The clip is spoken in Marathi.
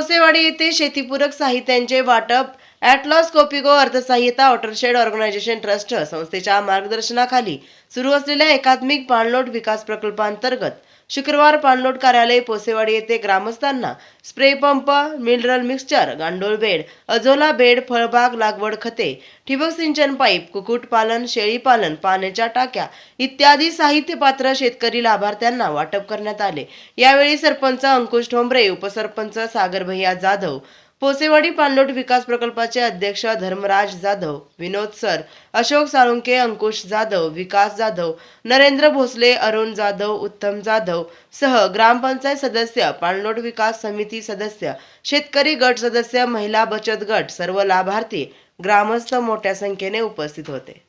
भोसेवाडी येथे शेतीपूरक साहित्यांचे वाटप ॲटलॉस कोपिगो अर्थसहाय्यता वॉटरशेड ऑर्गनायझेशन ट्रस्ट संस्थेच्या मार्गदर्शनाखाली सुरू असलेल्या एकात्मिक पाणलोट विकास प्रकल्पांतर्गत शुक्रवार पाणलोट कार्यालय पोसेवाडी येथे ग्रामस्थांना स्प्रे पंप मिनरल मिक्सचर गांडोळ बेड अजोला बेड फळबाग लागवड खते ठिबक सिंचन पाईप कुक्कुटपालन शेळीपालन पाण्याच्या टाक्या इत्यादी साहित्य पात्र शेतकरी लाभार्थ्यांना वाटप करण्यात आले. यावेळी सरपंच अंकुश ठोंबरे उपसरपंच सागर भैया जाधव पोसेवाडी पाणलोट विकास प्रकल्पाचे अध्यक्ष धर्मराज जाधव विनोद सर अशोक साळुंके अंकुश जाधव विकास जाधव नरेंद्र भोसले अरुण जाधव उत्तम जाधव सह ग्रामपंचायत सदस्य पाणलोट विकास समिती सदस्य शेतकरी गट सदस्य महिला बचत गट सर्व लाभार्थी ग्रामस्थ मोठ्या संख्येने उपस्थित होते.